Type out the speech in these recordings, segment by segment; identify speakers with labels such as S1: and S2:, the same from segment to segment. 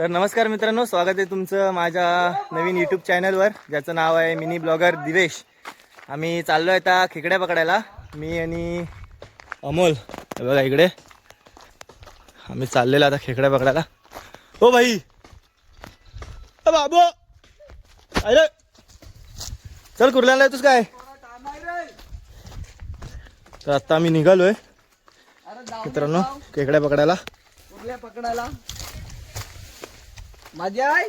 S1: तर नमस्कार मित्रांनो स्वागत आहे तुमचं माझ्या नवीन यूट्यूब चॅनलवर ज्याचं नाव आहे मिनी ब्लॉगर दिवेश. आम्ही चाललो आहे आता खेकड्या पकडायला. मी आणि अमोल बघा इकडे. आम्ही चाललेलो आता खेकड्या पकडायला. हो भाई! बाबो बाबू! अरे! चल कुर्ल्याला येतोस काय? तर आता आम्ही निघालोय मित्रांनो खेकड्या पकडायला.
S2: पकडायला.
S1: मज्जा आहे?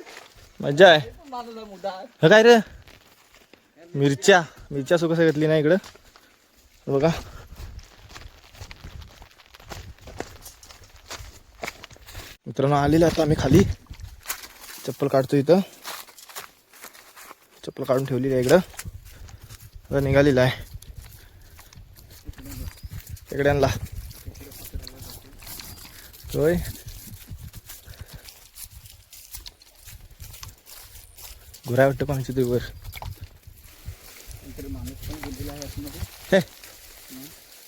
S2: माझा मुद्दा
S1: हे काय रे? मिरच्या. मिरच्या सुकस घेतली ना इकडं. बघा. मित्रांनो आलेलं आता आम्ही खाली. चप्पल काढतो इथं. चप्पल काढून ठेवलेली आहे इकडं. आता निघालेलं आहे. इकडे आणला होय. घुरा वाटतं पण ते वर. हे.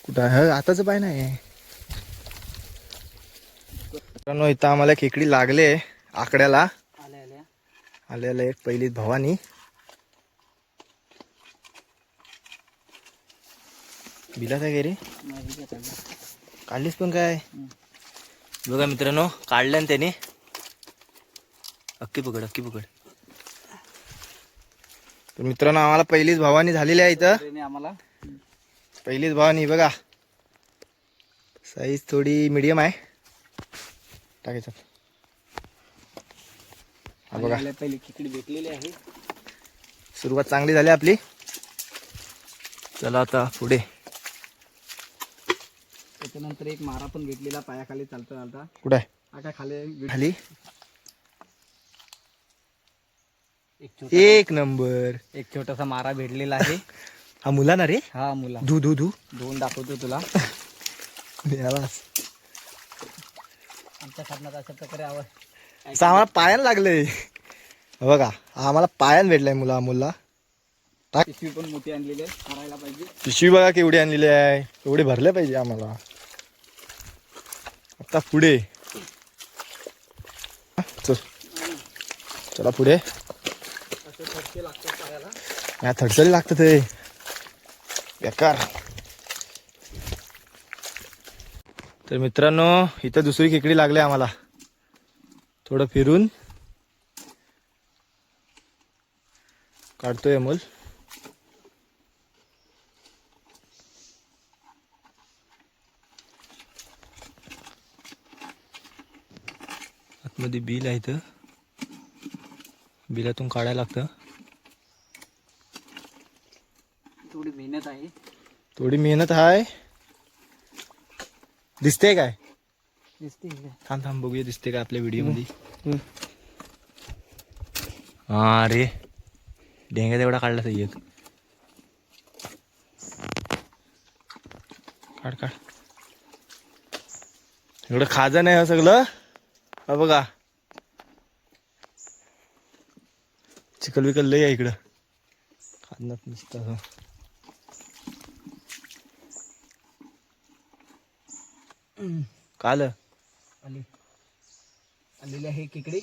S1: कुठं आहे? आताच पाय नाही. मित्रांनो इथं आम्हाला खेकडी लागले आकड्याला.
S2: आलेला
S1: आलेलं एक पहिली भवानी. बिला काय रे काढलीस पण काय? बघा मित्रांनो काढलं ना त्याने. अक्की पकड अक्की पकड. तर मित्रांनो आम्हाला पहिलीच भवानी झालेली आहे इथं.
S2: आम्हाला.
S1: पहिलीच भवानी बघा. साईज थोडी मिडियम आहे. टाकायचं हा बघा.
S2: पहिली खिकडी भेटलेली आहे.
S1: सुरुवात चांगली झाली आपली. चला आता पुढे.
S2: त्याच्यानंतर एक मारा पण भेटलेला पायाखाली चालता चालता.
S1: कुठे आहे?
S2: आका खाली
S1: खाली
S2: एक छोटा
S1: एक नंबर.
S2: एक छोटासा मारा भेटलेला आहे.
S1: हा मुला ना रे?
S2: हा मुला.
S1: धू धू धू.
S2: दोन दाखवतो तुला. आमच्या साधनात अशा प्रकारे आवाज
S1: असं आम्हाला पायानं लागलंय. हे बघा हा आम्हाला पायान भेटलाय मुला मुला.
S2: पिशवी पण मोठी आणलेली आहे मारायला पाहिजे.
S1: पिशवी बघा केवढी आणलेली आहे. एवढी भरले पाहिजे आम्हाला. आता पुढे. चल. चला पुढे
S2: असे फटके लागतात पायाला
S1: या थडसरी लागतं ते बेकार. तर मित्रांनो इथं दुसरी खेकडी लागली आम्हाला. थोडं फिरून. काढतोय अमोल. आतमध्ये बिल आहे इथं. बिलातून काढायला लागतं
S2: थोडी मेहनत आहे
S1: थोडी मेहनत आहे दिसते काय?
S2: दिसते
S1: थांब थांब बघूया दिसते का आपल्या व्हिडिओमध्ये. हा रे डेंग्या तेवढा काढला सही एक. काढ काढ. एवढं खाजं नाही हा सगळं. हा बघा. चिकल विकल लय आहे इकडं. खाजनात नुसतं काल
S2: आली? आलेली आहे खेकडी.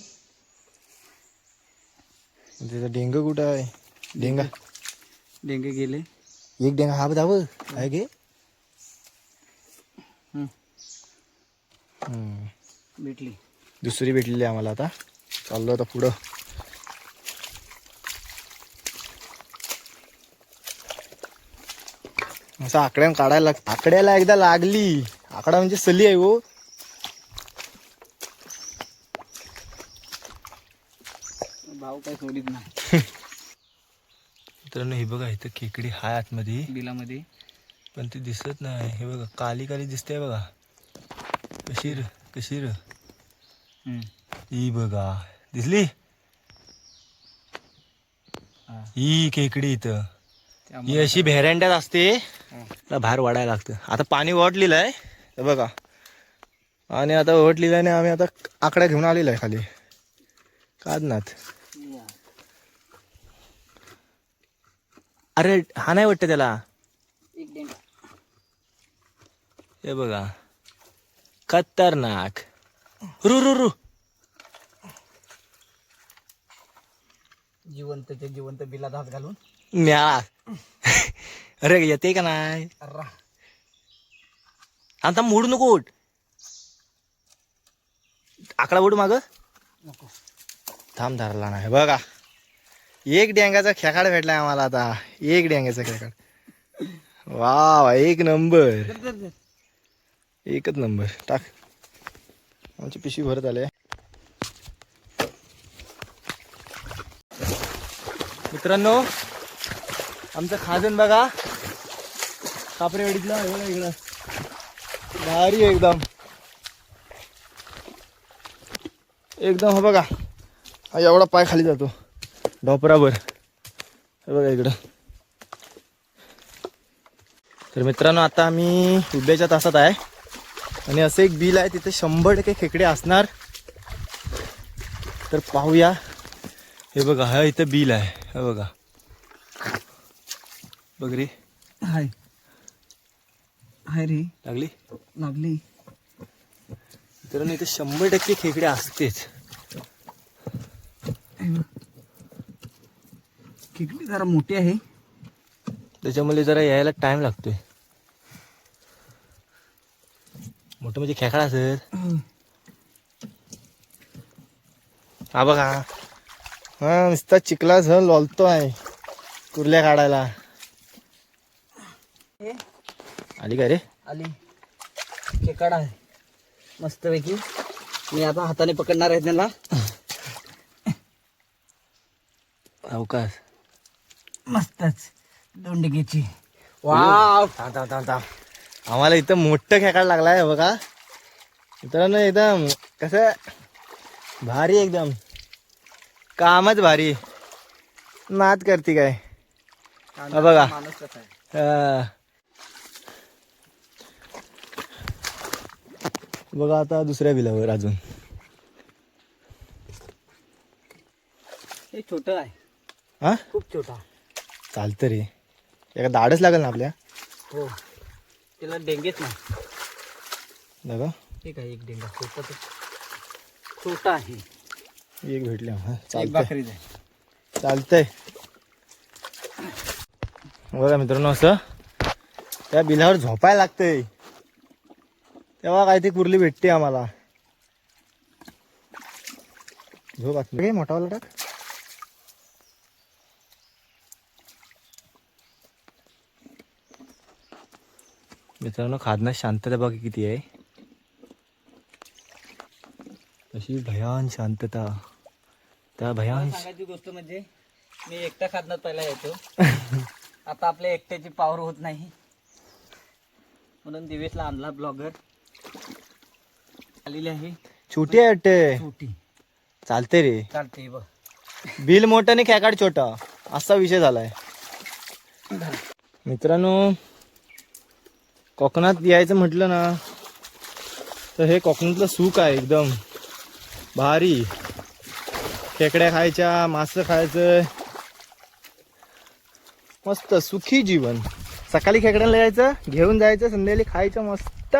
S1: त्याचा डेंग कुठं आहे? डेंगा.
S2: डेंगे गेले.
S1: एक डेंगा हा धाव आहे गे.
S2: भेटली.
S1: दुसरी भेटलेली आम्हाला आता. चाललो आता पुढं. असं आकड्यान काढायला लाग आकड्याला एकदा लागली. आकडा म्हणजे सली आहे हो.
S2: भाव काय सोडीत नाही.
S1: मित्रांनो हे बघा इथं खेकडी हाय आतमध्ये.
S2: बिलामध्ये.
S1: पण ती दिसत नाही. हे बघा काली काली दिसते बघा. कशी र कशी र
S2: हम्म.
S1: ही बघा. दिसली?
S2: हा.
S1: ही खेकडी इथं. ही अशी भेरंड्यात असते. बाहेर वाढायला लागतं. आता पाणी ओढलेलं आहे. हे बघा. आणि आता ओढलेलं आणि आम्ही आता आकड्या घेऊन आलेलो आहे खाली. कादनाथ. अरे हा नाही वाटतं त्याला? हे बघा. खतरनाक. रु रु रु.
S2: जिवंत बिलात हात घालून.
S1: म्या. अरे येते का नाही?
S2: अर्रा
S1: आता मोडू नको उठ. आकडा ओढ माग.
S2: नको.
S1: थांब धरला नाही. बघा. एक डेंगाचा खेकाड भेटलाय आम्हाला आता. एक डेंगाचा खेकाड. वा वा एक नंबर. एकच नंबर. टाक. आमची पिशवी भरत आले मित्रांनो आमचं खाजन बघा. कापरे वेडीतला एवढं इकडं. भारी एकदम. एकदम हा बघा. हा एवढा पाय खाली जातो. डोपरावर हे बघा इकडं. तर मित्रांनो आता आम्ही उद्याच्या तासात आहे. आणि असं एक बिल आहे तिथे शंभर टक्के खेकडे असणार. तर पाहूया. हे बघा हा इथं बिल आहे. हे बघा. बघ रे.
S2: हाय. हाय रे.
S1: लागली?
S2: लागली.
S1: मित्रांनो इथे शंभर टक्के खेकडे असतेच.
S2: खेकडी जरा मोठी आहे.
S1: त्याच्यामुळे जरा यायला टाइम लागतोय. मोठं म्हणजे खेकडा असत हा. बघा. हा नुसता चिखला झ लोलतो आहे. कुर्ल्या काढायला
S2: हे,
S1: आली काय रे?
S2: आली. खेकडा आहे मस्तपैकी. मी आता हाताने पकडणार आहे त्याला
S1: अवकाश.
S2: मस्तच. दोंडगेची. वाव.
S1: थांब थांब थांब थांब. आम्हाला इथं मोठं खेकाड लागलाय बघा. मित्रांनो एकदम कसं? भारी एकदम. कामच भारी. नाद करते काय? हा बघा.
S2: माणूस कसा आहे
S1: अं. बघा आता दुसऱ्या बिलावर अजून.
S2: हे छोट आहे.
S1: हा?
S2: खूप छोटा
S1: चालतं रे. एका दाडच लागेल ना आपल्या?
S2: हो. त्याला डेंगेच नाही.
S1: बघा.
S2: ठीक आहे एक डेंगा. छोटा तो छोटा आहे.
S1: एक भेटले. हा
S2: एक
S1: चालतंय.
S2: भाकरीच आहे
S1: चालतंय. बघा मित्रांनो असं. त्या बिलावर झोपायला लागतंय. तेव्हा काय ती कुर्ली भेटते आम्हाला. झोप हे मोठावाला टाक. मित्रांनो खादना शांतता बघा किती आहे. अशी भयान शांतता. त्या भयान
S2: सांगायची गोष्ट म्हणजे मी एकटा खादनात पहिला यायचो आता आपल्या एकट्याची पावर होत नाही. म्हणून दिवेशला आणला ब्लॉगर आलेली आहे.
S1: छोटी आहे वाटते.
S2: छोटी.
S1: चालते रे.
S2: चालते बघ.
S1: बिल मोठं आणि खेकाड छोटा. असा विषय झालाय. मित्रांनो कोकणात यायचं म्हटलं ना तर हे कोकणातलं सुख आहे एकदम. भारी. खेकड्या खायच्या मासं खायचं. मस्त सुखी जीवन. सकाळी खेकड्याला यायचं घेऊन जायचं संध्याकाळी खायचं मस्त.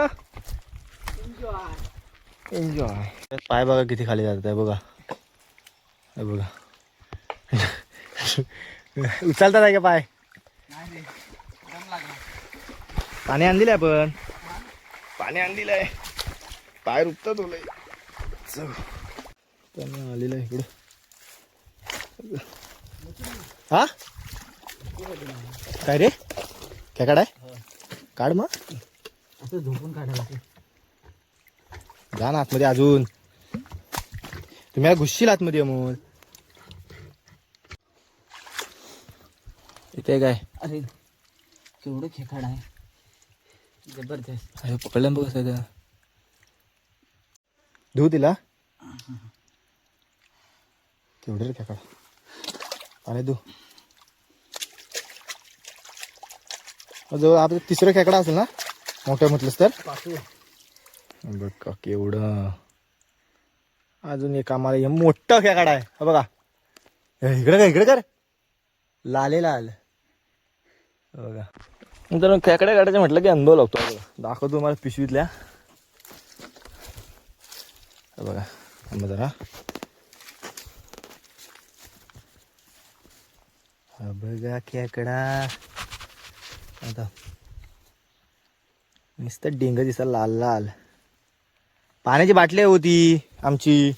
S1: एन्जॉय पाय बघा किती खाली जातात आहे बघा. हे बघा. उचलतात आहे का पाय? पाणी आण दिलंय आपण. पाणी आण दिलंय पाय रुपतात ओलय पाणी आलेलं आहे इकडं. हा? काय रे? काय काढाय काढ मग.
S2: असं झोपून काढायला
S1: जा ना आतमध्ये अजून. तुम्ही घुसशील आतमध्ये अमोल इथे काय
S2: अरे केवढं खेकाड आहे. जबरदस्त.
S1: अरे पकडलं बघ आहे धुऊ तिला. केवढे रे खेकडा. पाणी धू. जवळ आपलं तिसरं खेकडा असेल ना? मोठं म्हटलंस तर? बघ का केवढं. अजून एक आम्हाला हे मोठं खेकडा आहे हा बघा. इकडे का इकडे कर. लाले लाल. बघा. नंतर खेकड्या काढायचं म्हटलं की अनुभव लागतो. बघा दाखवतो तुम्हाला पिशवीतल्या. बघा. थांबा जरा. बघा खेकडा. आता. नुसतं डेंग दिसा लाल लाल. पाण्याची बाटली होती आमची.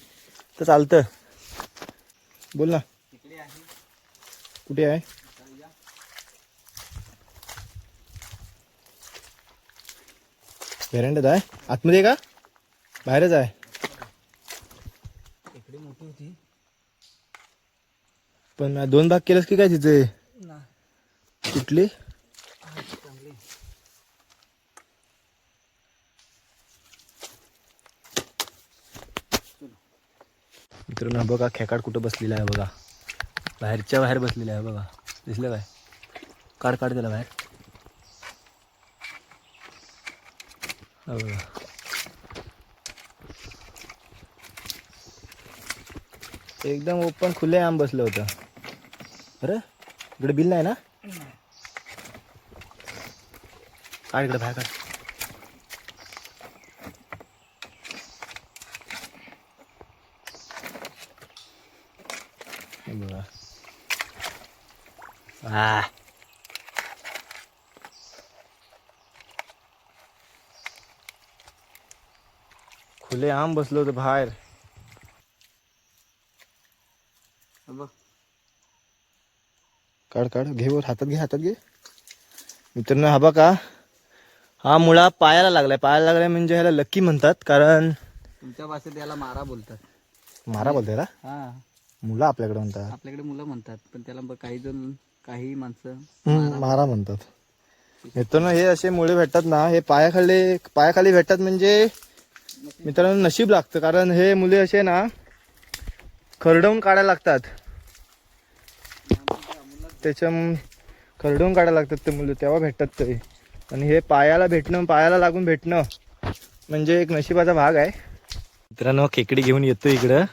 S1: तर चालतं. बोल ना. कुठे आहे? व्हेरंडात आहे? आतमध्ये आहे का? बाहेरच आहे.
S2: तिकडे मोठी होती.
S1: पण दोन भाग केलंस की काय तिचे
S2: ना
S1: कुठली
S2: चांगली
S1: मित्रांनो बघा खेकाड कुठं बसलेला आहे बघा. बाहेरच्या बाहेर बसलेला आहे बघा. दिसलं काय? काढ काढ त्याला बाहेर. बघा. एकदम ओपन खुले आम बसलं होतं. अरे इकडे बिल नाही ना? काढ इकडे बाहेर काढ हे बघा आ खुले आम बसलो होतं बाहेर. काढ काढ. घे वर. हातात घे हातात घे. मित्रांनो हा बघा. हा मुळा पायाला लागलाय. पायाला लागलाय म्हणजे ह्याला लक्की म्हणतात कारण
S2: तुमच्या भाषेत याला मारा बोलतात.
S1: मारा बोलते ना?
S2: हा.
S1: मुला आपल्याकडे म्हणतात.
S2: आपल्याकडे मुलं म्हणतात पण त्याला ब- काही जण काही माणसं
S1: हम्म, मारा म्हणतात. मित्रांनो हे असे मुळे भेटतात ना हे पायाखाली पायाखाली भेटतात म्हणजे मित्रांनो नशीब लागतं कारण हे मुले असे ना खरडवून काढायला लागतात. त्याच्या खरडवून काढायला लागतात ते मुलं तेव्हा भेटतात ते. आणि हे पायाला भेटणं पायाला लागून भेटणं म्हणजे एक नशिबाचा भाग आहे. मित्रांनो खेकडी घेऊन येतो इकडं.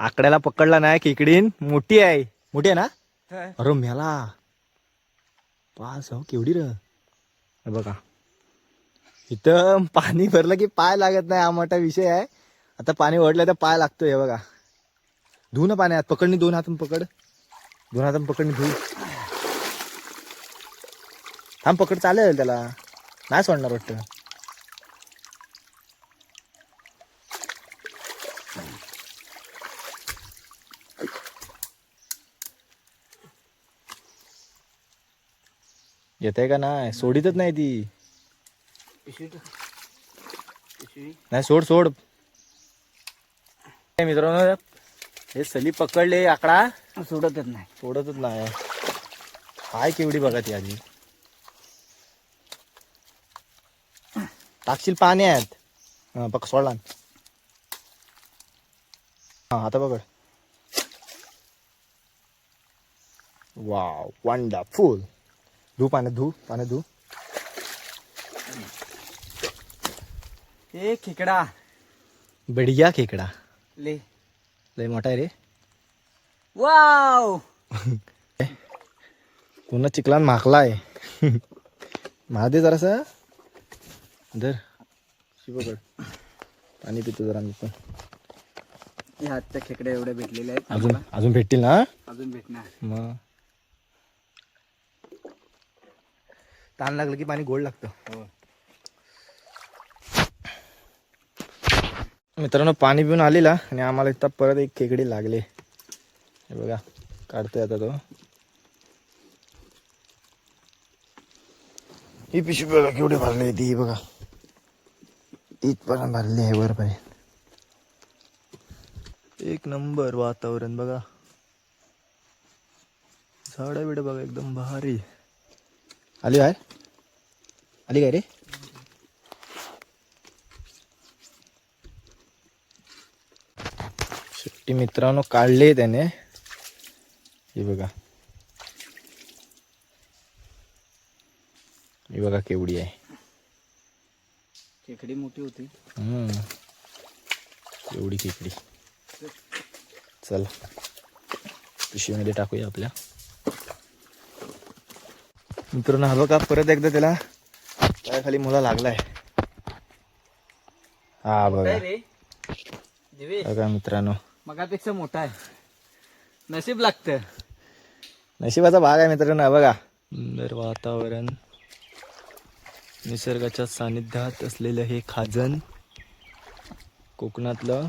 S1: आकड्याला पकडला नाही खेकडीन. मोठी आहे. मोठी आहे ना? अरे मेला पास हो केवढी र. बघा. इथं पाणी भरलं की पाय लागत नाही हा मोठा विषय आहे. आता पाणी ओढलं तर पाय लागतोय हे बघा. धु ना पाण्यात पकडणी दोन हातून पकड. दोन हातून पकडणी धुऊ थांब पकड चालेल त्याला. नाही सोडणार वाटतं. आहे का नाही? सोडीतच नाही ती. नाही सोड सोड. मित्रांनो हे सली पकडले आकडा.
S2: सोडतच नाही.
S1: सोडतच नाही. काय केवढी बघा ती आधी टाकशील पाण्यात हा पक सोडला हा आता पकड. Wow wonderful. धू पाण्यात धू पाण्यात धू.
S2: ए खेकडा.
S1: बढिया खेकडा.
S2: ले.
S1: लय मोठा आहे रे.
S2: वाव.
S1: पुन्हा चिखलान माखलाय? महादे जरासा. धर. शी पकड. पाणी पितो जरा मी पण.
S2: या हातच्या खेकड्या एवढ्या भेटलेल्या आहेत.
S1: अजून
S2: आम्हाला.
S1: अजून भेटतील ना?
S2: अजून भेटणार.
S1: मग. ताण लागलं की पाणी गोड लागतं.
S2: हो.
S1: मित्रांनो पाणी पिऊन आलेला आणि आम्हाला इथं परत एक खेकडी लागली. हे बघा काढतोय आता तो. ही पिशवी बघा केवढी भरली ती बघा. इथपर्यंत भरली आहे वरपर्यंत. एक नंबर वातावरण बघा. झाडं बिड बघा एकदम भारी. आली काय आली काय रे? शेवटी मित्रांनो काढले त्याने. हे बघा. ही बघा केवढी आहे.
S2: खेकडी मोठी होती.
S1: हम्म. एवढी खेकडी चला. पिशवीमध्ये टाकूया आपल्या. मित्रांनो हा बघा परत एकदा त्याला. खाली मुला लागलाय. हा बघा. बघा मित्रांनो.
S2: मगापेक्षा मोठा आहे. नशीब लागतं.
S1: नशिबाचा भाग आहे मित्रांनो बघा. सुंदर वातावरण. निसर्गाच्या सानिध्यात असलेलं हे खाजन कोकणातलं.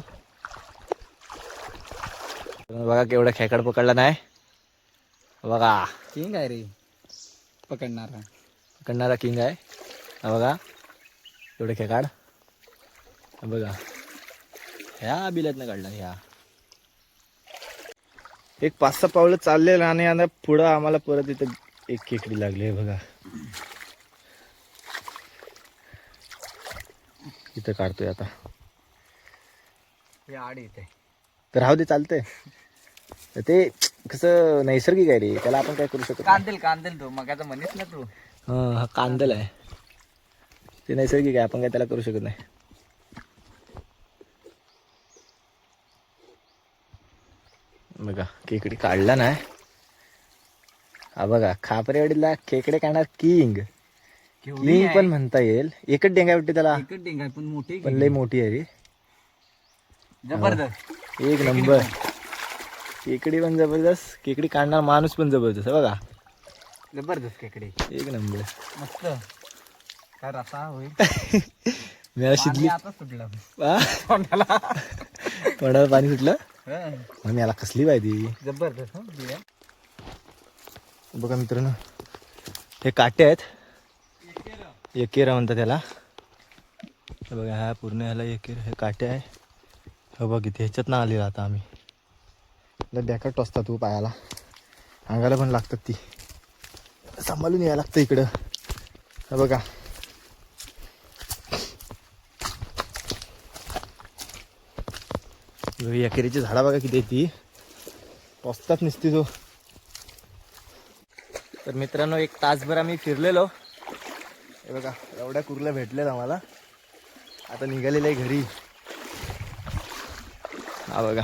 S1: बघा केवढा खेकड पकडला नाही. बघा.
S2: किंग आहे रे. पकडणारा.
S1: पकडणारा किंग आहे. हा बघा. एवढं खेकाड. हा बघा. ह्या बिलातनं काढला ह्या. एक पाच सहा पावलं चाललेलं आणि आता पुढं आम्हाला परत इथं एक खेकडी लागली आहे बघा. इथं काढतोय आता.
S2: आड येते
S1: तर राहू दे चालतंय. तर ते कसं नैसर्गिक आहे रे त्याला आपण काय करू शकत.
S2: कांदेल कांदेल तू. मग म्हणेस ना तू.
S1: हा हा कांदल आहे. ते नैसर्गिक आहे आपण काय त्याला करू शकत नाही. बघा खेकडी काढला नाही हा बघा खापरेवाडीला खेकडे काढणार किंग. किंग पण म्हणता येईल. एकच डेंगा वाटते त्याला.
S2: एकच पण मोठी
S1: पण मोठी आहे रे.
S2: जबरदस्त.
S1: एक नंबर. खेकडी पण जबरदस्त खेकडी काढणार माणूस पण जबरदस्त आहे बघा.
S2: जबरदस्त खेकडे
S1: एक नंबर.
S2: मस्त. काय रसा होईल?
S1: मी शिजली.
S2: आता सुटलं. तोंडाला
S1: पाणी सुटलं?
S2: हं.
S1: मग मी याला कसली पाहिजे
S2: जबरदस्त हं.
S1: बघा मित्रांनो हे काटे आहेत. एकेरा म्हणतात त्याला हे बघा हा पूर्ण ह्याला एकेरा हे काटे आहे. हे बघ इथे ह्याच्यात ना आलेला आता आम्ही. बॅकट टोचतात तू पायाला. अंगाला पण लागतात ती. सांभाळून यायला लागतं इकडं. हे बघा बघा, एकेरीची झाडं बघा किती ती. टोचतात नसती तो. तर मित्रांनो एक तासभर आम्ही फिरलेलो. हे बघा एवढ्या कुर्ल्या भेटल्यात आम्हाला. आता निघालेलं आहे घरी. हा बघा.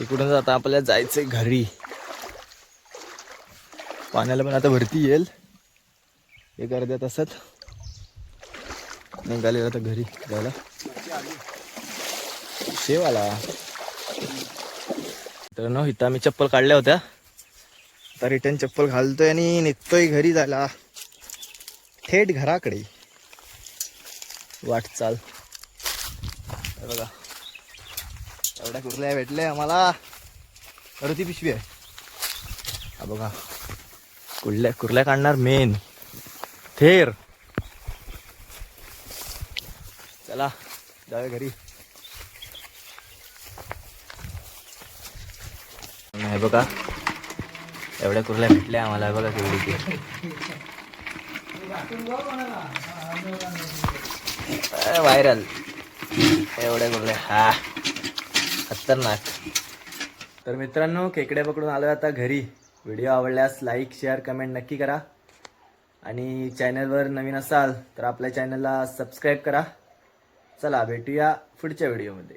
S1: इकडून आता आपल्याला जायचंय घरी. पाण्याला पण आता भरती येईल. एक अर्ध्या तासात निघालेलं आता घरी जायला. शेव आला. न इथं आम्ही चप्पल काढल्या होत्या. आता रिटर्न चप्पल घालतोय आणि निघतोय घरी जायला. थेट घराकडे. वाटचाल. बघा. एवढ्या कुर्ल्या भेटल्या आम्हाला? अडती पिशवी आहे. हा बघा. कुर्ल्या कुर्ल्या काढणार? मेन थेर. चला जाऊया घरी. हे बघा. एवढ्या कुर्ल्या भेटल्या आम्हाला. बघा तेवढी ती व्हायरल एवढ्या कुर्ल्या. हा. खतरनाक. तर मित्रांनो खेकडे पकडून आलो आता घरी. व्हिडिओ आवडल्यास लाईक शेअर कमेंट नक्की करा. आणि चॅनलवर नवीन असाल तर आपल्या चॅनलला सबस्क्राईब करा. चला भेटूया पुढच्या व्हिडिओमध्ये